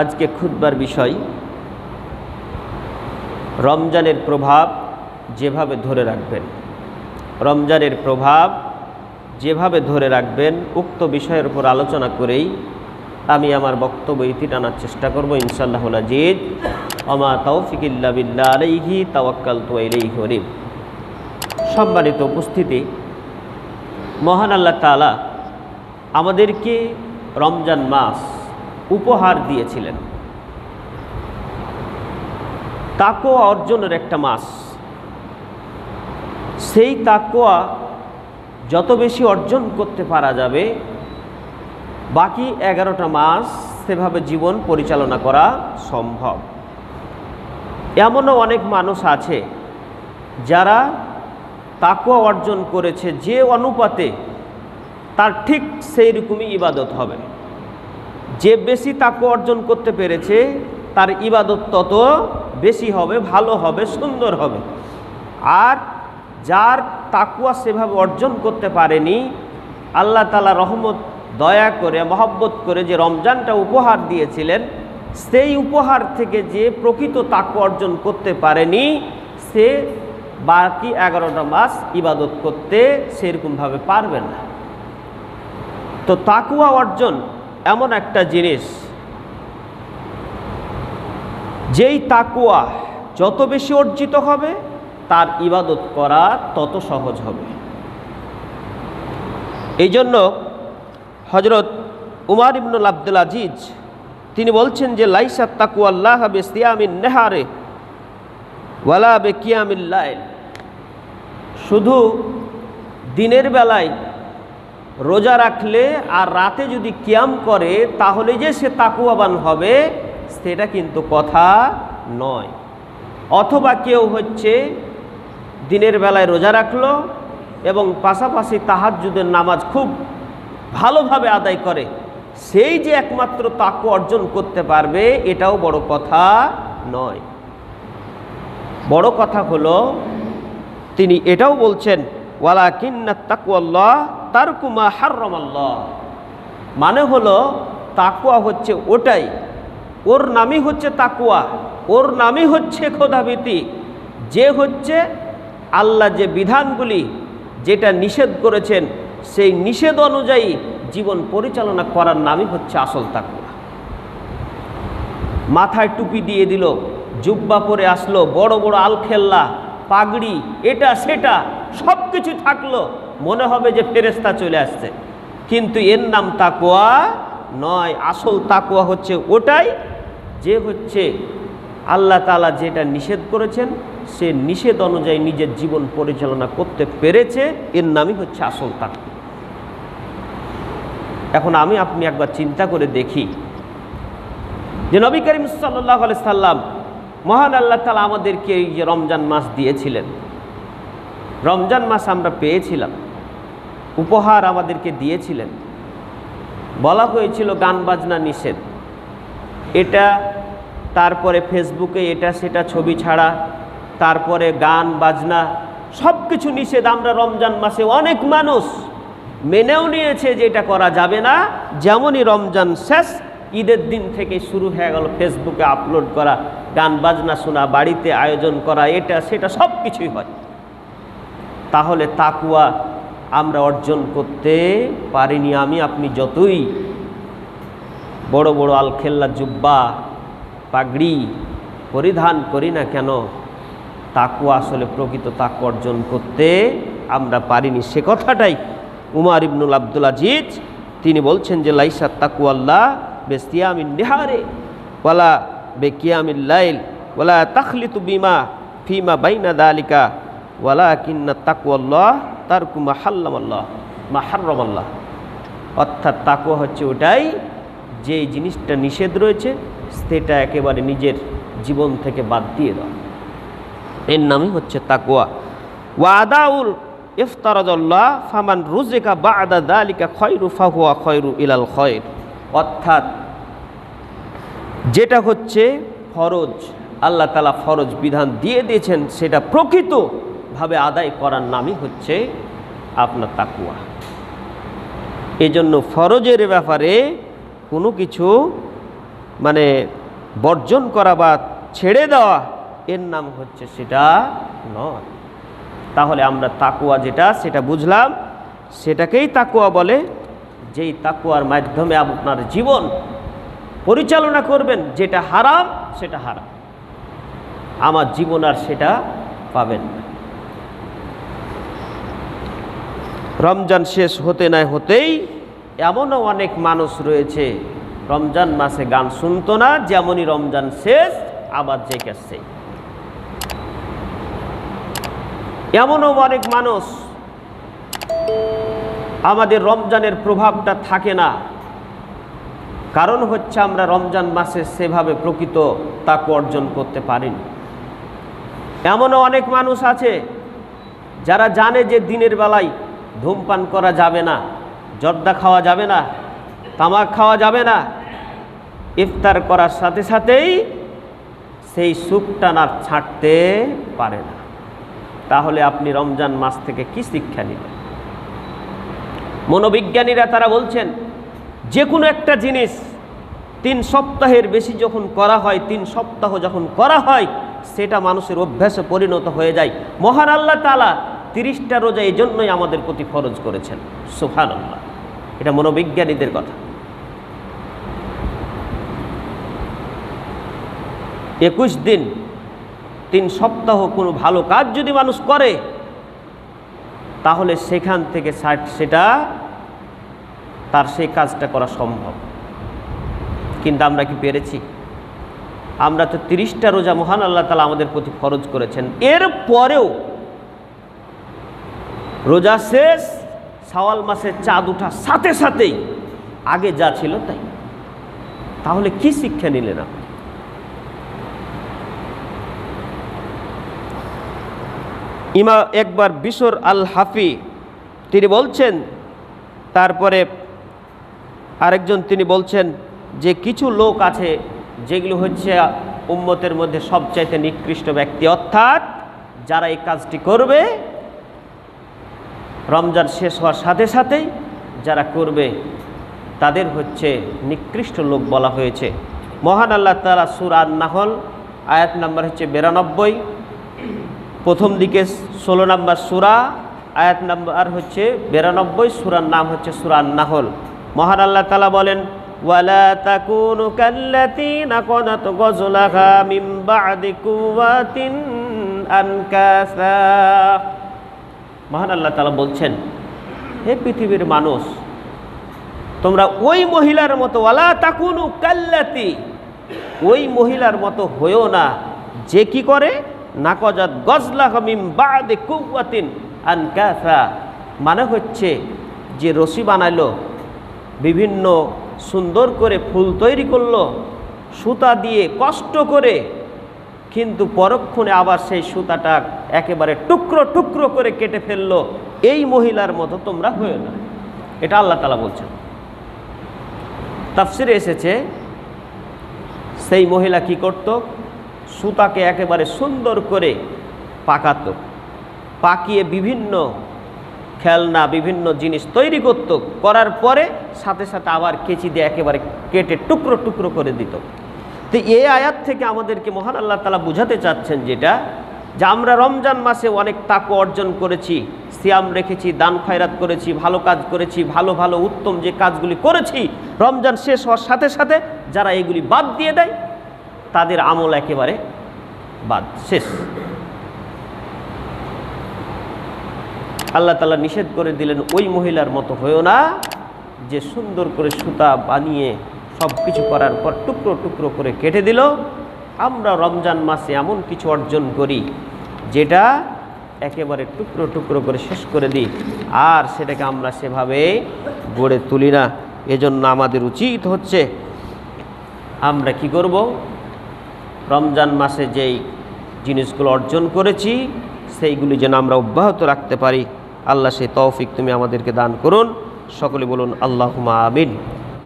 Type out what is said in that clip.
আজকে খুদবার বিষয়, রমজানের প্রভাব যেভাবে ধরে রাখবেন, রমজানের প্রভাব যেভাবে ধরে রাখবেন, উক্ত বিষয়ের উপর আলোচনা করেই আমি আমার বক্তব্য ইতি টানার চেষ্টা করব ইনশাল্লাহ আজিজ। অমা তৌফিকিল্লা বিল্লা তাওয়াক্কাল তু আলাইহি হরিম সম্মানিত উপস্থিতি, মহান আল্লাহ তালা আমাদেরকে রমজান মাস উপহার দিয়েছিলেন। তাকোয়া অর্জনের একটা মাস। সেই তাকোয়া যত বেশি অর্জন করতে পারা যাবে, বাকি এগারোটা মাস সেভাবে জীবন পরিচালনা করা সম্ভব। এমনও অনেক মানুষ আছে যারা তাকুয়া অর্জন করেছে যে অনুপাতে তার ঠিক সেই রকমই ইবাদত হবে। যে বেশি তাকুয়া অর্জন করতে পেরেছে, তার ইবাদত তত বেশি হবে, ভালো হবে, সুন্দর হবে। আর যার তাকুয়া সেভাবে অর্জন করতে পারেনি, আল্লাহ তালা রহমত, দয়া করে, মহব্বত করে যে রমজানটা উপহার দিয়েছিলেন, সেই উপহার থেকে যে প্রকৃত তাকু অর্জন করতে পারেনি, সে বাকি এগারোটা মাস ইবাদত করতে সেরকমভাবে পারবে না। তো তাকুয়া অর্জন এমন একটা জিনিস, যেই তাকুয়া যত বেশি অর্জিত হবে, তার ইবাদত করা তত সহজ হবে। এই জন্য হজরত উমার ইবনুল আব্দুল আজিজ, তিনি বলছেন যে, লাইসা তাকু আল্লাহ বে সিয়ামিন নেহারে ওয়ালা বে কিয়ামিল্লাইল শুধু দিনের বেলায় রোজা রাখলে আর রাতে যদি কিয়াম করে, তাহলে যে সে তাকুয়াবান হবে, সেটা কিন্তু কথা নয়। অথবা কেউ হচ্ছে দিনের বেলায় রোজা রাখল এবং পাশাপাশি তাহাজুদের নামাজ খুব ভালোভাবে আদায় করে, সেই যে একমাত্র তাকু অর্জন করতে পারবে, এটাও বড় কথা নয়। বড় কথা হলো, তিনি এটাও বলছেন ওয়ালা কিন্না তাকুয়াল্লাহ তার কুমা হার্রমাল্লাহ। মানে হলো তাকুয়া হচ্ছে ওটাই। ওর নামই হচ্ছে তাকুয়া ওর নামই হচ্ছে খোদাভীতি। যে হচ্ছে আল্লাহ যে বিধানগুলি যেটা নিষেধ করেছেন, সেই নিষেধ অনুযায়ী জীবন পরিচালনা করার নামই হচ্ছে আসল তাকুয়া মাথায় টুপি দিয়ে দিল, জুব্বা পরে আসলো, বড় বড় আলখেল্লা, পাগড়ি, এটা, সেটা সব কিছু থাকল। মনে হবে যে ফেরেস্তা চলে আসছে। কিন্তু এর নাম তাকুয়া নয়। আসল তাকুয়া হচ্ছে ওটাই যে হচ্ছে আল্লাহ তালা যেটা নিষেধ করেছেন, সে নিষেধ অনুযায়ী নিজের জীবন পরিচালনা করতে পেরেছে। এর নামই হচ্ছে আসল তাকুয়া এখন আমি আপনি একবার চিন্তা করে দেখি যে নবী করিম সাল্লাহ সাল্লাম মহান আল্লাহ তালা আমাদেরকে এই যে রমজান মাস দিয়েছিলেন। রমজান মাস আমরা পেয়েছিলাম। উপহার আমাদেরকে দিয়েছিলেন। বলা হয়েছিল গান বাজনা নিষেধ। এটা তারপরে ফেসবুকে এটা সেটা ছবি ছাড়া, তারপরে গান বাজনা সব কিছু নিষেধ। আমরা রমজান মাসে অনেক মানুষ মেনেও নিয়েছে যে এটা করা যাবে না। যেমনই রমজান শেষ, ঈদের দিন থেকে শুরু হয়ে গেল ফেসবুকে আপলোড করা, গান বাজনা শোনা, বাড়িতে আয়োজন করা, এটা, সেটা সব কিছুই হয়। তাহলে তাকুয়া আমরা অর্জন করতে পারিনি আমি, আপনি যতই বড় বড় আলখেল্লা, জুব্বা, পাগড়ি পরিধান করি না কেন, তাকু আসলে প্রকৃত তাকু অর্জন করতে আমরা পারিনি। সে কথাটাই উমার ইবনুল আব্দুল আজিজ, তিনি বলছেন যে, লাইসা তাকু আল্লাহ বেস্তিয়ামিন নেহারে, ওয়ালা বে কিয়ামিল লাইল, ওয়ালা তু বিমা ফিমা বাইনা দালিকা ওয়ালা কিন্না তাকু আল্লাহ তার কুমা হাল্লাম আল্লাহ মা হার্রম আল্লাহ অর্থাৎ তাকুয়া হচ্ছে ওটাই যে জিনিসটা নিষেধ রয়েছে, সেটা একেবারে নিজের জীবন থেকে বাদ দিয়ে দেওয়া। এর নামই হচ্ছে তাকুয়া ওয়াদাউল ইফতারাজল্লাহ ফামান রুজেকা বা আদা দালিকা খয়রু ফাহুয়া খয়রু ইলাল খয়ের। অর্থাৎ যেটা হচ্ছে ফরজ, আল্লাহ তালা ফরজ বিধান দিয়ে দিয়েছেন, সেটা প্রকৃতভাবে আদায় করার নামই হচ্ছে আপনার তাকুয়া এজন্য ফরজের ব্যাপারে কোনো কিছু মানে বর্জন করা বা ছেড়ে দেওয়া এর নাম হচ্ছে সেটা নয়। তাহলে আমরা তাকুয়া যেটা, সেটা বুঝলাম। সেটাকেই তাকুয়া বলে। যেই তাকুয়ার মাধ্যমে আপনার জীবন পরিচালনা করবেন, যেটা হারাম, সেটা হারাম। আমার জীবন আর সেটা পাবেন না। রমজান শেষ হতে না হতেই এমনও অনেক মানুষ রয়েছে, রমজান মাসে গান শুনতো না, যেমনই রমজান শেষ, আবার জেগেছে এমনও অনেক মানুষ, আমাদের রমজানের প্রভাবটা থাকে না। কারণ হচ্ছে আমরা রমজান মাসে সেভাবে প্রকৃত তাকে অর্জন করতে পারিনি। এমনও অনেক মানুষ আছে, যারা জানে যে দিনের বেলায় ধূমপান করা যাবে না, জর্দা খাওয়া যাবে না, তামাক খাওয়া যাবে না। ইফতার করার সাথে সাথেই সেই সুপটান আর ছাড়তে পারে না। তাহলে আপনি রমজান মাস থেকে কি শিক্ষা নেবেন মনোবিজ্ঞানীরা তারা বলছেন, যে কোনো একটা জিনিস তিন সপ্তাহের বেশি যখন করা হয়, তিন সপ্তাহ যখন করা হয়, সেটা মানুষের অভ্যাসে পরিণত হয়ে যায়। মহান আল্লাহ তালা তিরিশটা রোজা এই জন্যই আমাদের প্রতি ফরজ করেছেন। সুফান আল্লাহ এটা মনোবিজ্ঞানীদের কথা। একুশ দিন, তিন সপ্তাহ কোনো ভালো কাজ যদি মানুষ করে, তাহলে সেখান থেকে সেটা তার সেই কাজটা করা সম্ভব। কিন্তু আমরা কি পেরেছি? আমরা তো তিরিশটা রোজা মহান আল্লাহ তালা আমাদের প্রতি ফরজ করেছেন। এর পরেও রোজা শেষ সাওয়াল মাসের চাঁদ উঠার সাথে সাথেই আগে যা ছিল তাই। তাহলে কি শিক্ষা নিলেন আপনি? ইমা একবার বিশর আল হাফি তিনি বলছেন, তারপরে আরেকজন তিনি বলছেন, যে কিছু লোক আছে, যেগুলো হচ্ছে উম্মতের মধ্যে সবচাইতে নিকৃষ্ট ব্যক্তি, অর্থাৎ যারা এই কাজটি করবে রমজান শেষ হওয়ার সাথে সাথেই যারা করবে, তাদের হচ্ছে নিকৃষ্ট লোক বলা হয়েছে। মহান আল্লাহ তালা সুর আর নাহল আয়াত নাম্বার হচ্ছে বিরানব্বই। প্রথম দিকে ষোলো নম্বর সুরা, আয়াত নাম্বার হচ্ছে বিরানব্বই, সুরার নাম হচ্ছে সুরান নাহল মহান আল্লাহ তালা বলেন আনকাসা। মহান আল্লাহ তালা বলছেন, হে পৃথিবীর মানুষ, তোমরা ওই মহিলার মতো, ওয়ালা তাকুনু কাল্লাতি, ওই মহিলার মতো হয়েও না। যে কি করে? নাকজাত গজলা হমিম বাদে কুয়াতিন আনকাসা মানে হচ্ছে যে রশি বানাইলো, বিভিন্ন সুন্দর করে ফুল তৈরি করল, সুতা দিয়ে কষ্ট করে, কিন্তু পরক্ষণে আবার সেই সুতাটা একেবারে টুকরো টুকরো করে কেটে ফেলল। এই মহিলার মতো তোমরা হয়ে না। এটা আল্লাহ তালা বলছেন। তাফসিরে এসেছে, সেই মহিলা কি করত? সুতাকে একেবারে সুন্দর করে পাকাত। পাকিয়ে বিভিন্ন খেলনা, বিভিন্ন জিনিস তৈরি করত। করার পরে সাথে সাথে আবার কেচি দিয়ে একেবারে কেটে টুকরো টুকরো করে দিত। তো এই আয়াত থেকে আমাদেরকে মহান আল্লাহ তালা বুঝাতে চাচ্ছেন যেটা যে আমরা রমজান মাসে অনেক তাকু অর্জন করেছি, সিয়াম রেখেছি, দান খয়রাত করেছি, ভালো কাজ করেছি, ভালো ভালো, উত্তম যে কাজগুলি করেছি, রমজান শেষ হওয়ার সাথে সাথে যারা এগুলি বাদ দিয়ে দেয়, তাদের আমল একেবারে বাদ, শেষ। আল্লাহ তালা নিষেধ করে দিলেন, ওই মহিলার মতো হয়েও না, যে সুন্দর করে সুতা বানিয়ে সব কিছু করার পর টুকরো টুকরো করে কেটে দিল। আমরা রমজান মাসে এমন কিছু অর্জন করি, যেটা একেবারে টুকরো টুকরো করে শেষ করে দিই, আর সেটাকে আমরা সেভাবে গড়ে তুলি না। এজন্য আমাদের উচিত হচ্ছে, আমরা কি করব? রমজান মাসে যেই জিনিসগুলো অর্জন করেছি, সেইগুলি যেন আমরা অব্যাহত রাখতে পারি। আল্লাহ সেই তৌফিক তুমি আমাদেরকে দান করুন। সকলে বলুন আল্লাহ আমিন।